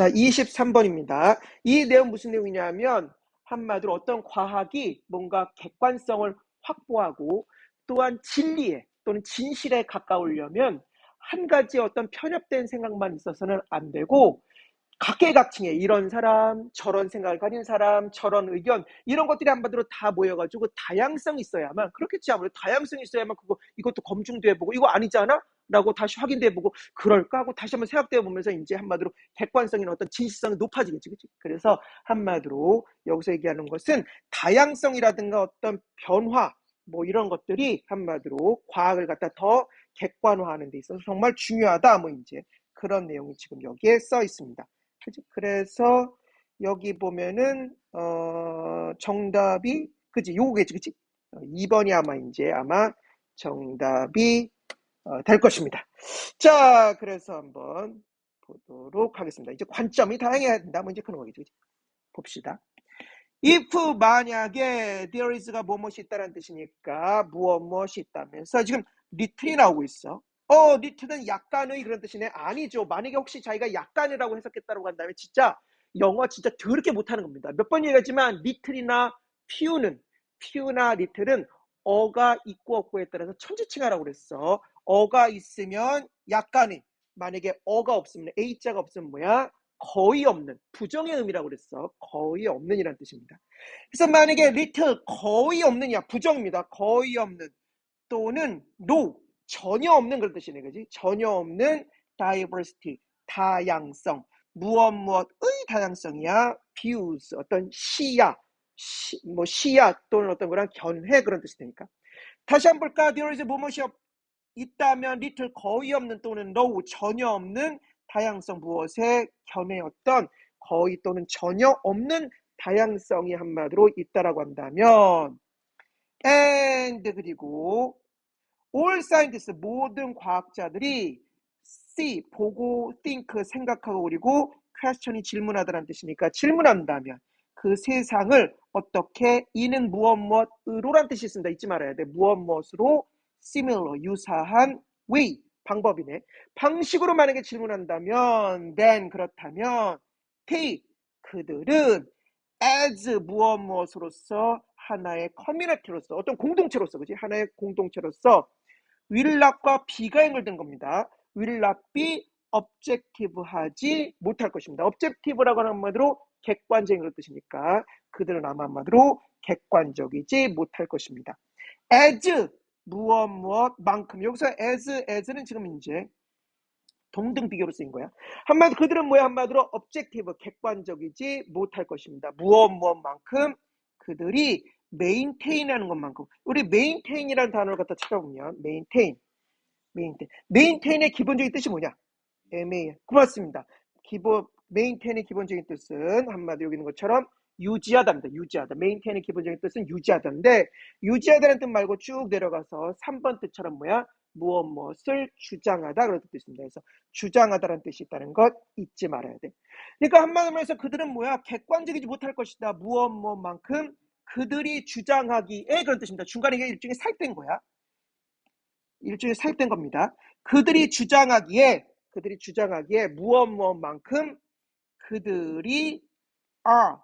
자, 23번입니다. 이 내용 무슨 내용이냐면 한마디로 어떤 과학이 뭔가 객관성을 확보하고 또한 진리에 또는 진실에 가까우려면 한 가지 어떤 편협된 생각만 있어서는 안 되고 각계각층의 이런 사람, 저런 생각을 가진 사람, 저런 의견 이런 것들이 한마디로 다 모여가지고 다양성이 있어야만 그렇겠지 아무래도 다양성이 있어야만 그거 이것도 검증도 해보고 이거 아니잖아? 라고 다시 확인도 해보고 그럴까 하고 다시 한번 생각해 보면서 이제 한마디로 객관성이나 어떤 진실성이 높아지겠지 그치? 그래서 한마디로 여기서 얘기하는 것은 다양성이라든가 어떤 변화 뭐 이런 것들이 한마디로 과학을 갖다 더 객관화하는 데 있어서 정말 중요하다 뭐 이제 그런 내용이 지금 여기에 써 있습니다. 그치? 그래서 여기 보면은 어 정답이 그지 요거겠지 그치? 2번이 아마 이제 아마 정답이 어, 될 것입니다. 자, 그래서 한번 보도록 하겠습니다. 이제 관점이 다양해야 된다. 뭐 이제 그런 거겠죠. 봅시다. if 만약에 there is가 무엇이 있다는 뜻이니까 무엇 무엇이 있다면서 지금 리틀이 나오고 있어. 어, 리틀은 약간의 그런 뜻이네. 아니죠. 만약에 혹시 자기가 약간이라고 해석했다고 한다면 진짜 영어 진짜 더럽게 못하는 겁니다. 몇 번 얘기했지만 리틀이나 피우는 피우나 리틀은 어가 있고 없고에 따라서 천지칭하라고 그랬어. 어가 있으면 약간의 만약에 어가 없으면 A자가 없으면 뭐야? 거의 없는 부정의 의미라고 그랬어. 거의 없는이란 뜻입니다. 그래서 만약에 little 거의 없느냐 부정입니다. 거의 없는 또는 no 전혀 없는 그런 뜻이네, 그지? 전혀 없는 diversity 다양성 무엇 무엇의 다양성이야 views 어떤 시야 시, 뭐 시야 또는 어떤 거랑 견해 그런 뜻이 되니까 다시 한번 볼까? there is 무엇이 없, 있다면 little 거의 없는 또는 no 전혀 없는 다양성 무엇에 어떤 거의 또는 전혀 없는 다양성이 한마디로 있다라고 한다면 and 그리고 all scientists 모든 과학자들이 see 보고 think 생각하고 그리고 question이 질문하다라는 뜻이니까 질문한다면 그 세상을 어떻게 이는 무엇 무엇으로란 뜻이 있습니다. 잊지 말아야 돼. 무엇 무엇으로 similar 유사한 way 방법이네. 방식으로 만약에 질문한다면 then 그렇다면 they 그들은 as 무엇 무엇으로서 하나의 커뮤니티로서 어떤 공동체로서 그지 하나의 공동체로서 willnot과 비가 연결된 겁니다. will not be objective 하지 못할 것입니다. objective라고 하는 한마디로 객관적인 그런 뜻이니까 그들은 아마 한마디로 객관적이지 못할 것입니다. as 무엇 무엇만큼 여기서 as as는 지금 이제 동등 비교로 쓰인 거야. 한마디 그들은 뭐야 한마디로 objective 객관적이지 못할 것입니다. 무엇 무엇만큼 그들이 maintain하는 것만큼 우리 maintain이라는 단어를 갖다 찾아보면 maintain, maintain, maintain의 기본적인 뜻이 뭐냐? MA 고맙습니다. 기본 maintain의 기본적인 뜻은 한마디 여기 있는 것처럼 유지하다입니다. 유지하다. 메인테인의 기본적인 뜻은 유지하다인데 유지하다는 뜻 말고 쭉 내려가서 3번 뜻처럼 뭐야? 무엇 무엇을 주장하다 그런 뜻도 있습니다. 그래서 주장하다라는 뜻이 있다는 것 잊지 말아야 돼. 그러니까 한마디로 해서 그들은 뭐야? 객관적이지 못할 것이다. 무엇 무엇만큼 그들이 주장하기에 그런 뜻입니다. 중간에 이게 일종의 살된 거야. 일종의 살된 겁니다. 그들이 주장하기에 그들이 주장하기에 무엇 무엇만큼 그들이 are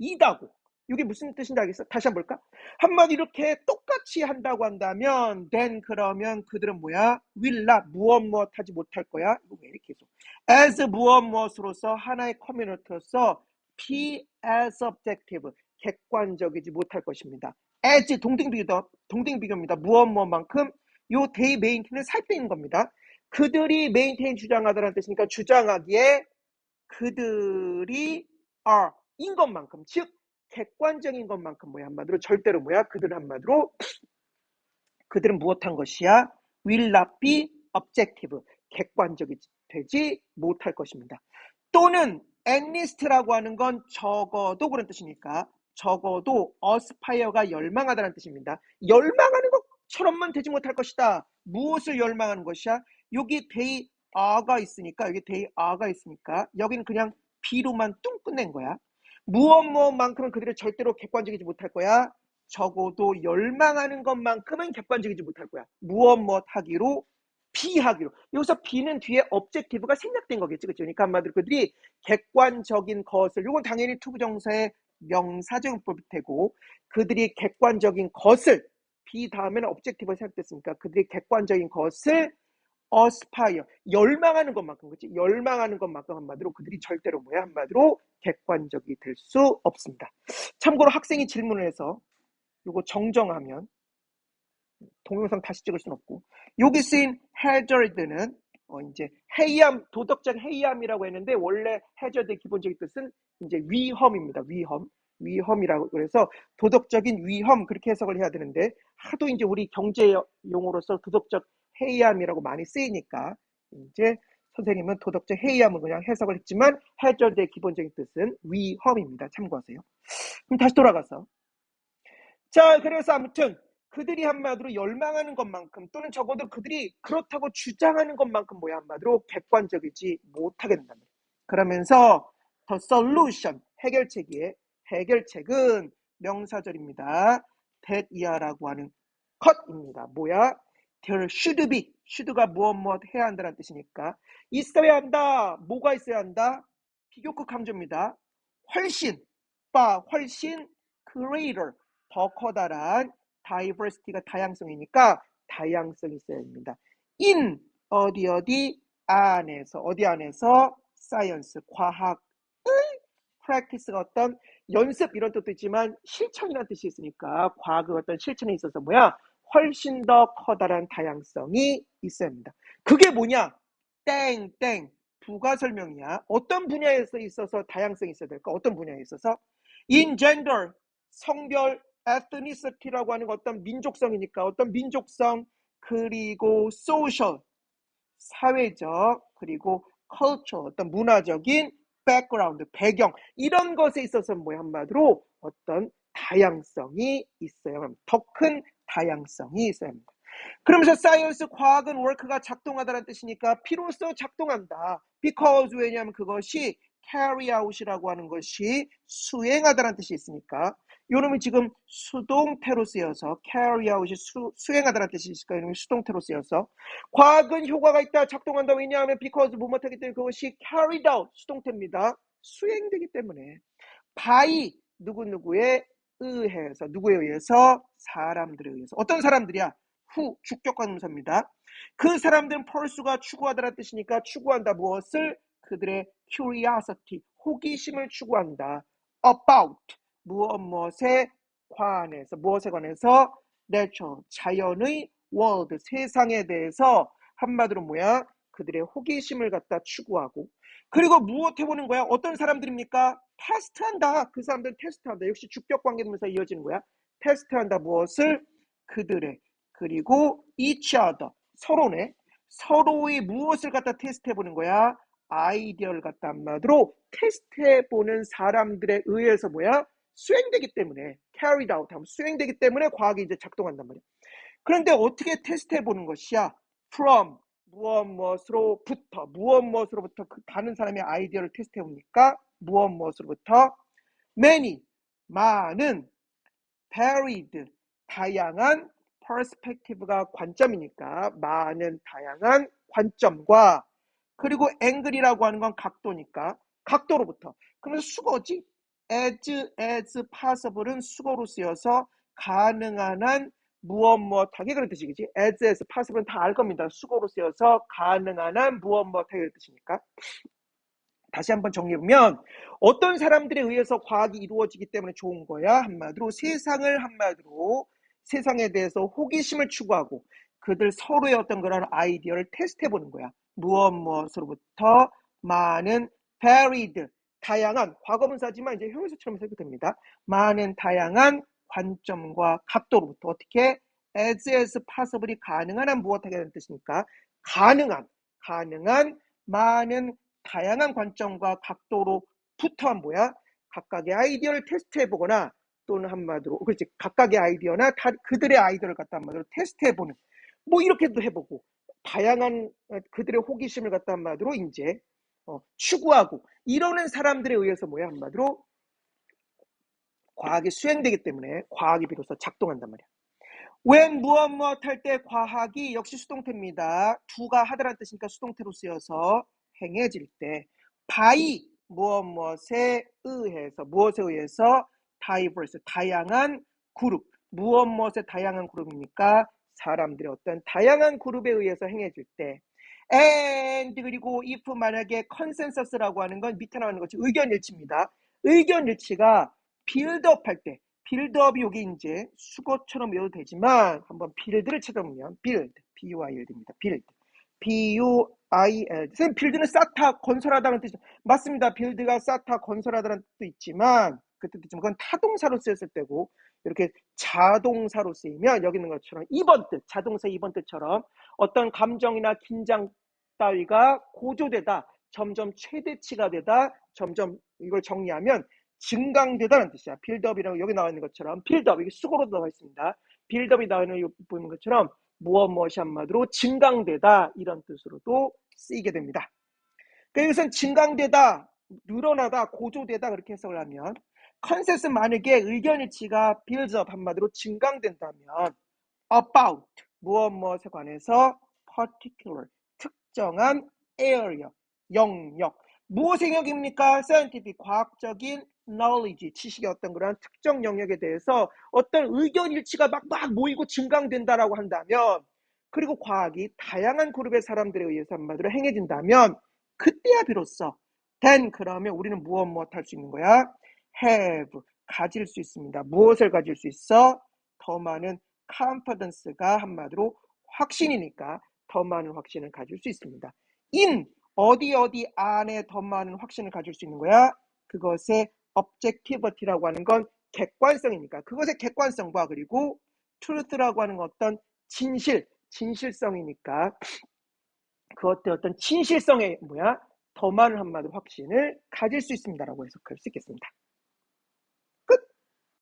이다고. 이게 무슨 뜻인지 알겠어? 다시 한번 볼까? 한마디 이렇게 똑같이 한다고 한다면 then 그러면 그들은 뭐야? not 무엇 무엇 하지 못할 거야? 이거 왜 이렇게 해서 as 무엇 무엇으로서 하나의 커뮤니티로서 be as objective 객관적이지 못할 것입니다. as 동등 비교 동등 비교입니다. 무엇 무엇만큼 요 they maintain은 살 빼는 겁니다. 그들이 maintain 주장하다라는 뜻이니까 주장하기에 그들이 are 인 것만큼 즉 객관적인 것만큼 뭐야 한마디로 절대로 뭐야 그들은 한마디로 그들은 무엇한 것이야 will not be objective 객관적이 되지 못할 것입니다. 또는 enlist라고 하는 건 적어도 그런 뜻이니까 적어도 aspire가 열망하다는 뜻입니다. 열망하는 것처럼만 되지 못할 것이다. 무엇을 열망하는 것이야? 여기 they are가 있으니까 여기 they are가 있으니까 여기는 그냥 B로만 뚱 끝낸 거야. 무엇 무엇만큼은 그들이 절대로 객관적이지 못할 거야. 적어도 열망하는 것만큼은 객관적이지 못할 거야. 무엇 무엇 하기로 비하기로. 여기서 비는 뒤에 objective가 생략된 거겠죠. 그렇죠? 그러니까 한마디로 그들이 객관적인 것을, 이건 당연히 투부정사의 명사정법이 되고, 그들이 객관적인 것을, 비 다음에는 objective가 생략됐으니까 그들이 객관적인 것을 aspire, 열망하는 것만큼, 그렇지? 열망하는 것만큼 한마디로 그들이 절대로 뭐야? 한마디로 객관적이 될 수 없습니다. 참고로 학생이 질문을 해서 이거 정정하면 동영상 다시 찍을 순 없고 여기 쓰인 hazard는 어 이제 해이함 도덕적 해이함이라고 했는데 원래 hazard의 기본적인 뜻은 이제 위험입니다. 위험 위험이라고 그래서 도덕적인 위험 그렇게 해석을 해야 되는데 하도 이제 우리 경제 용어로서 도덕적 해이함이라고 많이 쓰이니까 이제 선생님은 도덕적 해이함을 그냥 해석을 했지만 hazard의 기본적인 뜻은 위험입니다. 참고하세요. 그럼 다시 돌아가서 자 그래서 아무튼 그들이 한마디로 열망하는 것만큼 또는 적어도 그들이 그렇다고 주장하는 것만큼 뭐야 한마디로 객관적이지 못하게 된다는 그러면서 the solution 해결책이에 해결책은 명사절입니다. that 이하라고 하는 cut입니다. 뭐야? There should be should가 무엇 무엇 해야 한다는 뜻이니까 있어야 한다. 뭐가 있어야 한다? 비교급 강조입니다. 훨씬 바 훨씬 greater 더 커다란 diversity가 다양성이니까 다양성이 있어야 됩니다. in 어디 어디 안에서 어디 안에서 science 과학의 practice가 어떤 연습 이런 뜻도 있지만 실천이라는 뜻이 있으니까 과학의 어떤 실천에 있어서 뭐야 훨씬 더 커다란 다양성이 있어야 합니다. 그게 뭐냐? 땡땡 부가 설명이야. 어떤 분야에서 있어서 다양성이 있어야 될까? 어떤 분야에 있어서? in gender 성별 ethnicity라고 하는 어떤 민족성이니까 어떤 민족성 그리고 social 사회적 그리고 culture 어떤 문화적인 background 배경 이런 것에 있어서 뭐 한마디로 어떤 다양성이 있어요. 더큰 다양성이 있어야 합니다. 그러면서 사이언스 과학은 work가 작동하다는 뜻이니까 피로써 작동한다. because 왜냐하면 그것이 carry out이라고 하는 것이 수행하다는 뜻이 있으니까 요놈이 지금 수동태로 쓰여서 carry out이 수, 수행하다는 뜻이 있으니까 이놈이 수동태로 쓰여서 과학은 효과가 있다 작동한다 왜냐하면 because 뭐못하기 때문에 그것이 carried out 수동태입니다. 수행되기 때문에 by 누구누구에 의해서 누구에 의해서? 사람들에 의해서. 어떤 사람들이야? 후 주격관음사입니다. 그 사람들은 펄수가 추구하다라는 뜻이니까 추구한다. 무엇을? 그들의 curiosity 호기심을 추구한다. about. 무엇 무엇에 관해서 무엇에 관해서? nature 자연의 world 세상에 대해서. 한마디로 뭐야 그들의 호기심을 갖다 추구하고 그리고 무엇 해보는 거야? 어떤 사람들입니까? 테스트한다. 그 사람들은 테스트한다. 역시 주격 관계되면서 이어지는 거야. 테스트한다. 무엇을? 그들의. 그리고 each other. 서로네 서로의 무엇을 갖다 테스트해 보는 거야? 아이디어를 갖다 한마디로 테스트해 보는 사람들에 의해서 뭐야? 수행되기 때문에 carried out 하면 수행되기 때문에 과학이 이제 작동한단 말이야. 그런데 어떻게 테스트해 보는 것이야? from 무엇 무엇으로부터 무엇 무엇으로부터 그 다른 사람의 아이디어를 테스트해 보니까 무엇 무엇으로부터? Many 많은 varied 다양한 perspective가 관점이니까 많은 다양한 관점과 그리고 앵글이라고 하는 건 각도니까 각도로부터. 그러면서 수거지 as as possible은 수거로 쓰여서 가능한 한 무엇 무엇하게 그런 뜻이겠지? As as possible은 다 알 겁니다. 수거로 쓰여서 가능한 한 무엇 무엇하게 그런 뜻이니까? 다시 한번 정리해보면 어떤 사람들에 의해서 과학이 이루어지기 때문에 좋은 거야? 한마디로 세상을 한마디로 세상에 대해서 호기심을 추구하고 그들 서로의 어떤 그런 아이디어를 테스트해보는 거야. 무엇 무엇으로부터 많은 varied 다양한 과거분사지만 이제 형용사처럼 해석이 됩니다. 많은 다양한 관점과 각도로부터 어떻게 as as possible이 가능한 한 무엇 하게 되는 뜻입니까? 가능한 가능한 많은 다양한 관점과 각도로부터 뭐야? 각각의 아이디어를 테스트해 보거나 또는 한마디로 그렇지 각각의 아이디어나 다, 그들의 아이디어를 갖다 한마디로 테스트해 보는 뭐 이렇게도 해보고 다양한 그들의 호기심을 갖다 한마디로 이제 어, 추구하고 이러는 사람들에 의해서 뭐야 한마디로 과학이 수행되기 때문에 과학이 비로소 작동한단 말이야. when 무엇 무엇 할 때 과학이 역시 수동태입니다. 두가 하다란 뜻이니까 수동태로 쓰여서 행해질 때 by 무엇 무엇에 의해서 무엇에 의해서 diverse 다양한 그룹 무엇 무엇의 다양한 그룹입니까? 사람들의 어떤 다양한 그룹에 의해서 행해질 때 and 그리고 if 만약에 consensus라고 하는 건 밑에 나오는 것이 의견 일치입니다. 의견 일치가 빌드업 할 때, 빌드업이 여기 이제 수거처럼 외워도 되지만 한번 빌드를 찾아보면 빌드, B-U-I-L-D입니다. 빌드, B-U-I-L-D. 선생님 빌드는 쌓다, 건설하다는 뜻이 맞습니다. 빌드가 쌓다, 건설하다는 뜻도 있지만 그 뜻도 있지만 그건 타동사로 쓰였을 때고 이렇게 자동사로 쓰이면 여기 있는 것처럼 2번 뜻, 자동사 2번 뜻처럼 어떤 감정이나 긴장 따위가 고조되다, 점점 최대치가 되다, 점점 이걸 정리하면 증강되다는 뜻이야. 빌드업이라고 여기 나와 있는 것처럼 빌드업 이게 수고로 나와 있습니다. 빌드업이 나와 있는 보이는 것처럼 무엇 무엇이 한마디로 증강되다 이런 뜻으로도 쓰이게 됩니다. 그러니까 이것은 증강되다, 늘어나다, 고조되다 그렇게 해석을 하면 컨셉은 만약에 의견 일치가 빌드업 한마디로 증강된다면 about 무엇 무엇에 관해서 particular 특정한 area 영역 무엇의 영역입니까? scientific 과학적인 knowledge 지식의 어떤 그런 특정 영역에 대해서 어떤 의견 일치가 막 막 모이고 증강된다라고 한다면 그리고 과학이 다양한 그룹의 사람들에 의해서 한마디로 행해진다면 그때야 비로소 then 그러면 우리는 무엇 무엇 할 수 있는 거야? have 가질 수 있습니다. 무엇을 가질 수 있어? 더 많은 confidence가 한마디로 확신이니까 더 많은 확신을 가질 수 있습니다. in 어디 어디 안에 더 많은 확신을 가질 수 있는 거야? 그것의 objectivity라고 하는 건 객관성이니까 그것의 객관성과 그리고 truth라고 하는 어떤 진실, 진실성이니까 그것의 어떤 진실성에 뭐야? 더 많은 한마디 확신을 가질 수 있습니다라고 해석할 수 있겠습니다.